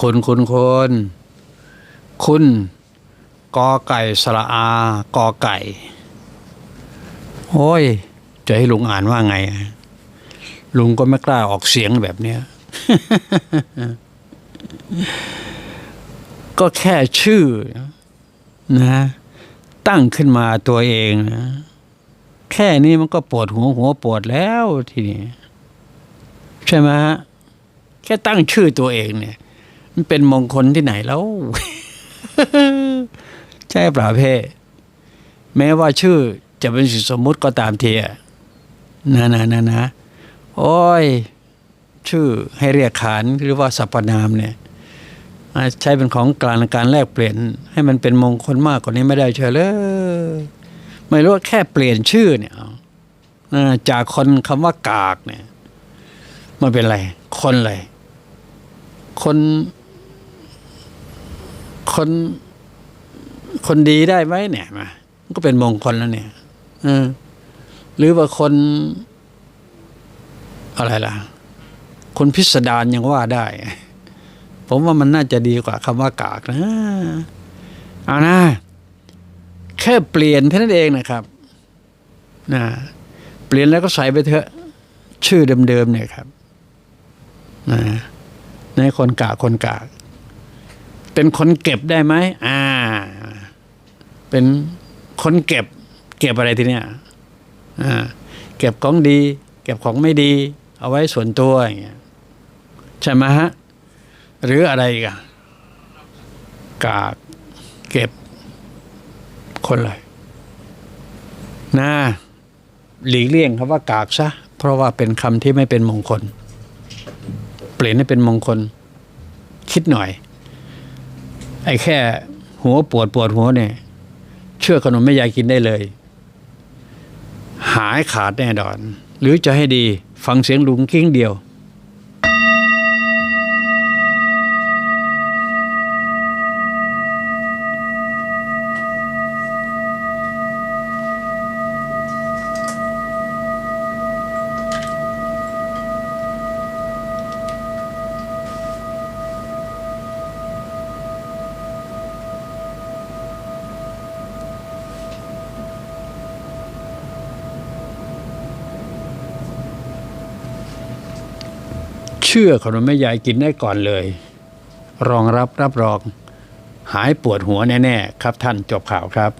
คุณคุณคุณคุณกอไก่สระอากอไก่ โอ้ย จะให้ลุงอ่านว่าไง ลุงก็ไม่กล้าออกเสียงแบบเนี้ยก็แค่ชื่อนะ ตั้งขึ้นมาตัวเองนะแค่นี้มันก็ปวดหัวหัวปวดแล้วทีนี้ ใช่ไหมฮะ แค่ตั้งชื่อตัวเองเนี่ย มันเป็นมงคลที่ไหนแล้ว ใช่ปล่าเพ่แม้ว่าชื่อจะเป็นสิ่งสมมุติก็ตามทีอะนะนะนะนะโอ้ย ชื่อให้เรียกขานหรือว่าสรรพนามเนี่ยใช้เป็นของกลางในการแลกเปลี่ยน ให้มันเป็นมงคลมากกว่านี้ไม่ได้เชียวเลยไม่รู้ว่าแค่เปลี่ยนชื่อเนี่ยจากคนคำว่ากากเนี่ย มันเป็นอะไร คนอะไร คนคนคนดีได้ไหมเนี่ยมามันก็เป็นมงคลแล้วเนี่ยอหรือว่าคน อะไรล่ะ คนพิสดารยังว่าได้ ผมว่ามันน่าจะดีกว่าคำว่ากากนะเอานะ แค่เปลี่ยนเท่านั้นเองนะครับนะเปลี่ยนแล้วก็ใส่ไปเถอะ ชื่อเดิมๆเนี่ยครับ นะ ในคนกากคนกากเป็นคนเก็บได้ไหมอ่า เป็นคนเก็บ เก็บอะไรทีเนี้ยอ่า เก็บของดี เก็บของไม่ดี เอาไว้ส่วนตัวอย่างเงี้ยใช่ไหมฮะ หรืออะไรกันกากเก็บ คนอะไรนะหลีกเลี่ยงคำว่ากากซะเพราะว่าเป็นคำที่ไม่เป็นมงคล เปลี่ยนให้เป็นมงคล คิดหน่อย ไอ้แค่หัวปวดปวดหัวเนี่ย เชื่อขนมแม่ยายกินได้เลย หายขาดแน่นอน หรือจะให้ดี ฟังเสียงลุงกิ้งเดียว เชื่อขนมแม่ยายกินได้ก่อนเลย รองรับรับรอง หายปวดหัวแน่ ๆ ครับท่านจบข่าวครับ